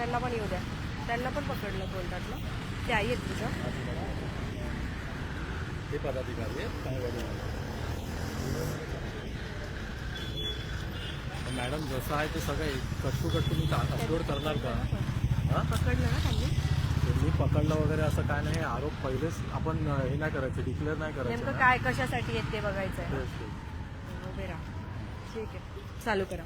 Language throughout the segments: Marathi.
त्यांना पण येऊ द्या. त्यांना पण पकडलं बोलतात ना ते आई आहेत तुझं. हे पदाधिकारी आहेत. काय मॅडम जसं आहे ते सगळं कट्टू कट्टू मी अपलोड करणार का? हा? पकडलं ना त्यांनी? मी पकडलं वगैरे असं काय नाही. आरोप पहिलेच आपण हे नाही करायचं डिक्लेअर नाही करायचं नेमकं. काय कशासाठी येत ते बघायचं आहे तेच, तेच. उभे राहा. ठीक आहे. चालू करा.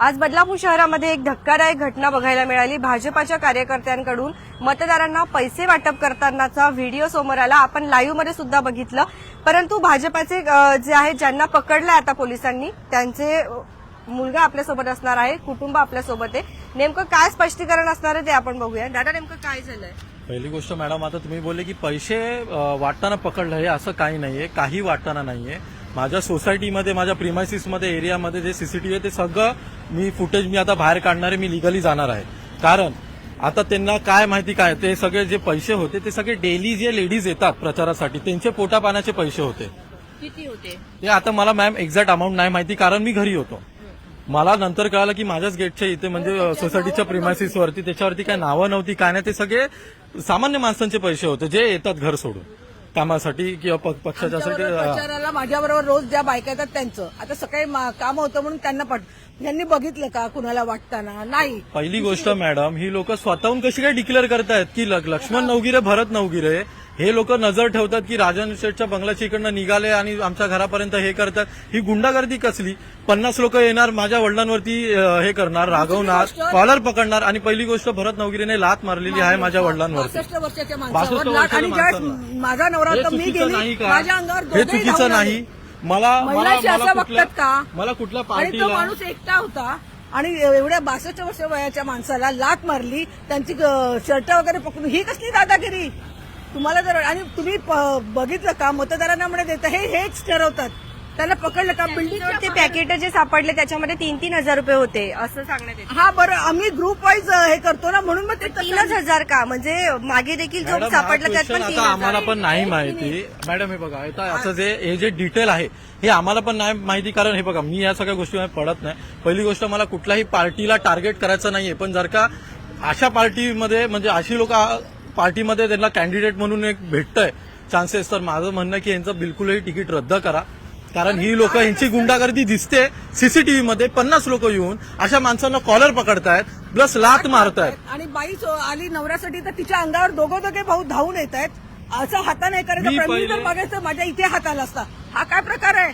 आज बदलापूर शहरामध्ये एक धक्कादायक घटना बघायला मिळाली. भाजपाच्या कार्यकर्त्यांकडून मतदारांना पैसे वाटप करतानाचा व्हिडिओ समोर आला. आपण लाईव्हमध्ये सुद्धा बघितलं. परंतु भाजपाचे जे आहेत ज्यांना पकडलं आता पोलिसांनी त्यांचे मुलगा आपल्यासोबत असणार आहे कुटुंब आपल्यासोबत आहे. नेमकं काय स्पष्टीकरण असणार आहे ते आपण बघूया. दादा नेमकं काय झालंय? पहिली गोष्ट मॅडम आता तुम्ही बोलले की पैसे वाटताना पकडलं हे असं काही नाहीये. काही वाटताना नाहीये. माझ्या सोसायटीमध्ये माझ्या प्रिमायसिसमध्ये एरियामध्ये जे सीसीटीव्ही आहे ते सगळं मी फुटेज मी आता बाहेर काढणारे मी लिगली जाणार आहे. कारण आता त्यांना काय माहिती काय ते सगळे जे पैसे होते ते सगळे डेली जे लेडीज येतात प्रचारासाठी त्यांचे पोटा पाण्याचे पैसे होते. किती होते? ते आता मला मॅम एक्झॅक्ट अमाऊंट नाही माहिती कारण मी घरी होतो. मला नंतर कळालं की माझ्याच गेटच्या इथे म्हणजे सोसायटीच्या प्रिमायसिस वरती त्याच्यावरती काय नावं नव्हती काय नाही ते सगळे सामान्य माणसांचे पैसे होते जे येतात घर सोडून. कामासाठी किंवा पक्षाच्या प्रचाराला माझ्याबरोबर रोज ज्या बायका येतात त्यांचं. आता सकाळी काम होतं म्हणून त्यांना पट यांनी बघितलं का कुणाला वाटताना? नाही. पहिली गोष्ट मॅडम ही लोक स्वतःहून कशी काय डिक्लेअर करतायत की लक- लक्ष्मण नवगिरे भरत नवगिरे हे लोक नजर ठेवतात की राजन शेठच्या बंगल्याच्या इकडनं निघाले आणि आमच्या घरापर्यंत हे करतात. ही गुंडागर्दी कसली? पन्नास लोक येणार माझ्या वडिलांवरती हे करणार रागवणार कॉलर पकडणार आणि पहिली गोष्ट भरत नवगिरेने लात मारलेली आहे माझ्या वडिलांवरती. बासष्ट वर्षाच्या 62 माणसावर लाट वर्षाच्या आणि ज्यावेळेस माणसाला. माझा नवरा हे चुकीचं नाही. मला मला महिलांशी मला असं कुठल्या- बघतात का? मला कुठल्या आणि तो पार्टीला माणूस एकटा होता आणि एवढ्या बासष्ट वर्ष वयाच्या माणसाला लात मारली त्यांची शर्ट वगैरे पकडून ही कसली दादागिरी? तुम्हाला जर आणि तुम्ही प- बघितलं का? मतदारांना म्हणे देता हे हेच ठरवतात. त्यांना पकडलं का? बिल्डिंग ते पॅकेट जे सापडले त्याच्यामध्ये तीन तीन हजार रुपये होते असं सांगण्यात येतं. हा बरं आम्ही ग्रुप वाईज हे करतो ना म्हणून मग ते तीनच हजार का? म्हणजे मागे देखील जो मॅडम, हा सापडला त्यात question पण तीन आता हजार आम्हाला पण नाही माहिती. मॅडम हे बघा आता असं जे हे जे डिटेल आहे हे आम्हाला पण नाही माहिती कारण हे बघा मी या सगळ्या गोष्टीमध्ये पडत नाही. पहिली गोष्ट मला कुठल्याही पार्टीला टार्गेट करायचं नाहीये पण जर का अशा पार्टीमध्ये म्हणजे अशी लोक पार्टीमध्ये त्यांना कॅन्डिडेट म्हणून एक भेटतंय चान्सेस तर माझं म्हणणं आहे की यांचं बिलकुलही तिकीट रद्द करा. कारण ही लोक यांची गुंडागर्दी दिसते सीसीटीव्ही मध्ये. पन्नास लोक येऊन अशा माणसांना कॉलर पकडतायत प्लस लात मारतायत. आणि बाई जो आली नवऱ्यासाठी तर तिच्या अंगावर दोघं दोघे भाऊ धावून येत आहेत असं हाताने करायचं माझ्या इथे हात आला असता. हा काय प्रकार आहे?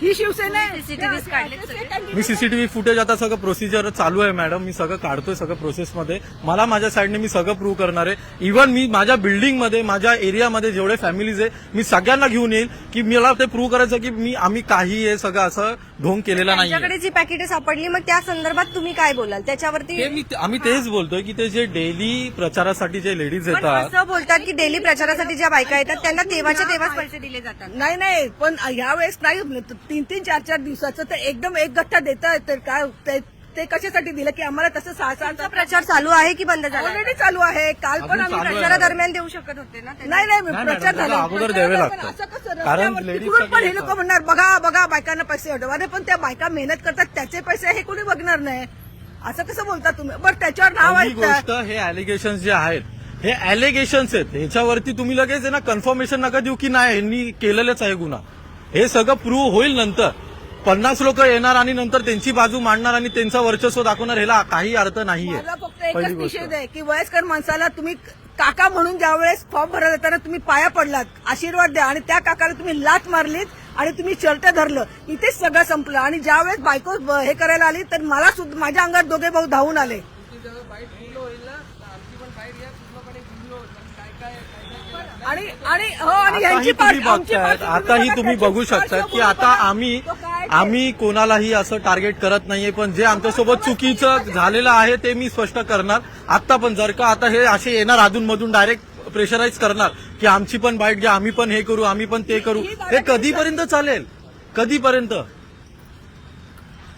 ही शिवसेना आहे. CCTVs काढलेत सगळे. मी सीसीटीव्ही फुटेज आता सगळं प्रोसिजर चालू आहे मॅडम मी सगळं काढतोय सगळं प्रोसेसमध्ये मला माझ्या साईडने मी सगळं प्रूव्ह करणार आहे. इव्हन मी माझ्या बिल्डिंगमध्ये माझ्या एरियामध्ये जेवढे फॅमिलीज आहे मी सगळ्यांना घेऊन येईल की मला ते प्रूव्ह करायचं की मी आम्ही काही हे सगळं असं ढोंग केलेला नाही त्यांच्याकडे जी पॅकेट सापडली मग त्या संदर्भात तुम्ही काय बोलाल? त्याच्यावरती ते मी आम्ही तेच बोलतोय की ते जे डेली प्रचारासाठी जे लेडीज पण येतात असं बोलतात की डेली प्रचारासाठी ज्या बायका येतात त्यांना तेव्हाच्या तेव्हाच पैसे दिले जातात. नाही नाही पण यावेळेस नाही. तीन तीन चार चार दिवसाचं तर एकदम एक गठ्ठा देता तर काय ते- ते कशासाठी दिलं की आम्हाला तसं सहा प्रचार चालू आहे की बंद झाला? ऑलरेडी चालू आहे. काल पण आम्ही आहे. प्रचारादरम्यान देऊ शकत होते ना. नाही नाही प्रचार झाला. अगोदर द्यावे लागतात. पण हे लोक. म्हणणार बघा बघा बायकांना पैसे अरे पण त्या बायका मेहनत करतात त्याचे पैसे हे कोणी बघणार नाही. असं कसं बोलता तुम्ही? बरं त्याच्यावर नाव ऐकता. गोष्ट हे अलिगेशन जे आहेत हे अलिगेशन्स आहेत. ह्याच्यावरती तुम्ही लगेच आहे ना कन्फर्मेशन नका देऊ की नाही यांनी केलेलंच आहे गुन्हा. हे सगळं प्रूव्ह होईल नंतर. पन्नास लोक येणार आणि नंतर त्यांची बाजू मांडणार आणि त्यांचं वर्चस्व दाखवणार ह्याला काही अर्थ नाहीये. माझा फक्त पहिली एकच गोष्ट. निषेध आहे की वयस्कर माणसाला तुम्ही काका म्हणून ज्यावेळेस फॉर्म भरायला येताना तुम्ही पाया पडलात आशीर्वाद द्या आणि त्या काकाला तुम्ही लात मारलीत आणि तुम्ही शर्ट धरलं इथेच सगळं संपलं. आणि ज्यावेळेस बायको ब- हे करायला आली तर मला सुद्धा माझ्या अंगात दोघे भाऊ धावून आले. आणि आणि हो आणि आताही यांची तुम्ही पार्टी आमची बघतायत पार्टी आताही बघा, तुम्ही शकताय की आता. आम्ही? आम्ही कोणालाही असं टार्गेट करत नाहीये पण जे आमच्यासोबत चुकीचं झालेलं आहे ते मी स्पष्ट करणार आता पण जर का आता हे असे येणार अधून मधून डायरेक्ट प्रेशराईज करणार की आमची पण बाईट घ्या आम्ही पण हे करू आम्ही पण ते करू हे कधीपर्यंत चालेल कधीपर्यंत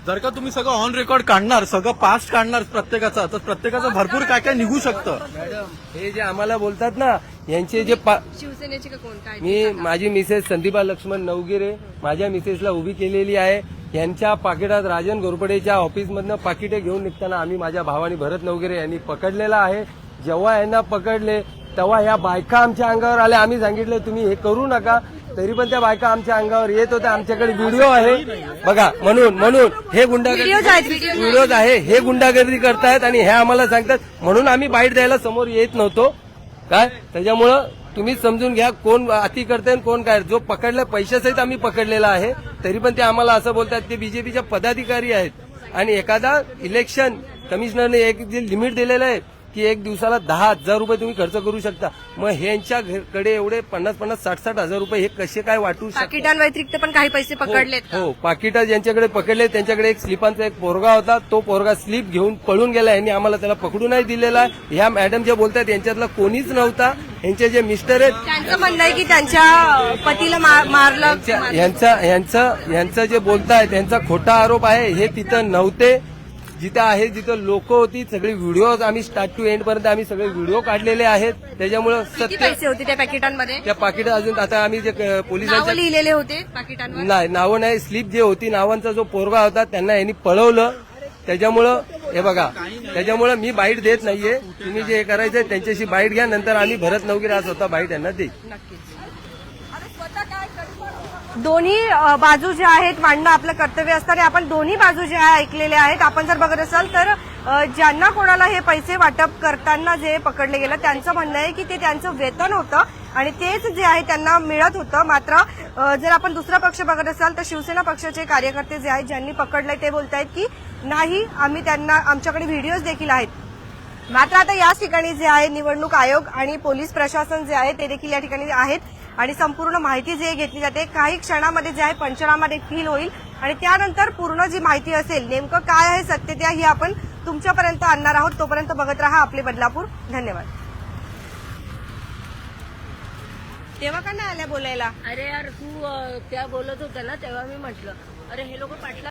जर का तुम्ही सगळं ऑन रेकॉर्ड काढणार सगळं पास्ट काढणार प्रत्येकाचा तर प्रत्येकाचं भरपूर काय काय निघू शकतं. मॅडम हे जे आम्हाला बोलतात ना यांचे जे पा- शिवसेनेची का कोण? काय मी माझी मिसेस संदीपा लक्ष्मण नवगिरे माझ्या मिसेसला उभी केलेली आहे. यांच्या पाकिटात राजन घोरपडेच्या ऑफिसमधनं पाकिटे घेऊन निघताना आम्ही माझ्या भावानी भरत नवगिरे यांनी पकडलेला आहे. जेव्हा यांना पकडले तेव्हा ह्या बायका आमच्या अंगावर आल्या. आम्ही सांगितलं तुम्ही हे करू नका. तरी पण त्या बायका आमच्या अंगावर येत होत्या. आमच्याकडे व्हिडिओ आहे. बघा म्हणून म्हणून हे गुंडागर्दी. व्हिडिओज आहे. हे गुंडागर्दी करतायत आणि हे आम्हाला सांगतात. म्हणून आम्ही बाईट द्यायला समोर येत नव्हतो. काय? त्याच्यामुळं तुम्ही समजून घ्या कोण अति करते कोण काय. जो पकडला पैशासहित आम्ही पकडलेला आहे. तरी पण ते आम्हाला असं बोलतात ते बीजेपीच्या पदाधिकारी आहेत. आणि एखादा इलेक्शन कमिशनरने एक जे लिमिट दिलेलं आहे. की एक दिवसाला दहा हजार रुपये तुम्ही खर्च करू शकता. मग ह्यांच्याकडे एवढे पन्नास पन्नास साठ साठ हजार रुपये हे कसे काय वाटू शकतात? पाकिटांव्यतिरिक्त पण काही पैसे पकडलेत का? हो पाकिटा ज्यांच्याकडे पकडले त्यांच्याकडे एक स्लिपांचा एक पोरगा होता. तो पोरगा स्लिप घेऊन पळून गेला. यांनी आम्हाला त्याला पकडू नाही दिलेला. आहे ह्या मॅडम जे बोलतात यांच्यातला कोणीच नव्हता. यांचे जे मिस्टर आहेत त्यांचं म्हणणं आहे की त्यांच्या अं, पतीला मारलं. यांचा यांचं यांचं जे बोलताय त्यांचा खोटा आरोप आहे हे तिथं नव्हते. जिथं आहे जिथं लोक होती सगळे व्हिडिओ आम्ही स्टार्ट टू एंड पर्यंत आम्ही सगळे व्हिडिओ काढलेले आहेत. त्याच्यामुळं किती सत्य पैसे होते त्या पॅकेटांमध्ये त्या पाकिट अजून आता आम्ही जे क- नावं पोलिसांच्या लिहिलेले होते पाकिटांवर नाही नावं नाही. स्लिप जे होती नावांचा जो पोरगा होता त्यांना यांनी पळवलं. त्याच्यामुळं हे बघा त्याच्यामुळं मी बाईट देत नाहीये. तुम्ही जे हे करायचंय त्यांच्याशी बाईट घ्या. नंतर आम्ही भरत नवगिरी आज स्वतः बाईट यांना देईल. दोन्ही बाजू ज्या आहेत मांडणं आपलं कर्तव्य असतं आणि आपण दोन्ही बाजू ज्या आहे ऐकलेल्या आहेत आपण जर बघत असाल तर ज्यांना कोणाला हे पैसे वाटप करताना जे पकडले गेलं त्यांचं म्हणणं आहे की ते त्यांचं वेतन होतं आणि तेच जे आहे त्यांना मिळत होतं. मात्र जर आपण दुसरा पक्ष बघत असाल तर शिवसेना पक्षाचे कार्यकर्ते जे आहेत ज्यांनी पकडले ते बोलत आहेत की नाही आम्ही त्यांना आमच्याकडे व्हिडिओज देखील आहेत. मात्र आता याच ठिकाणी जे आहे निवडणूक आयोग आणि पोलीस प्रशासन जे आहे ते देखील या ठिकाणी आहेत. आणि संपूर्ण माहिती जे घेतली जाते काही क्षणामध्ये जे आहे पंचनामा देखील होईल. आणि त्यानंतर पूर्ण जी माहिती असेल नेमकं काय आहे सत्यत्या ही आपण तुमच्यापर्यंत आणणार आहोत. तोपर्यंत बघत राहा आपले बदलापूर. धन्यवाद. तेव्हा का नाही आल्या बोलायला? अरे यार तू त्या बोलत होत्या ना तेव्हा मी म्हटलं अरे हे लोक पाटला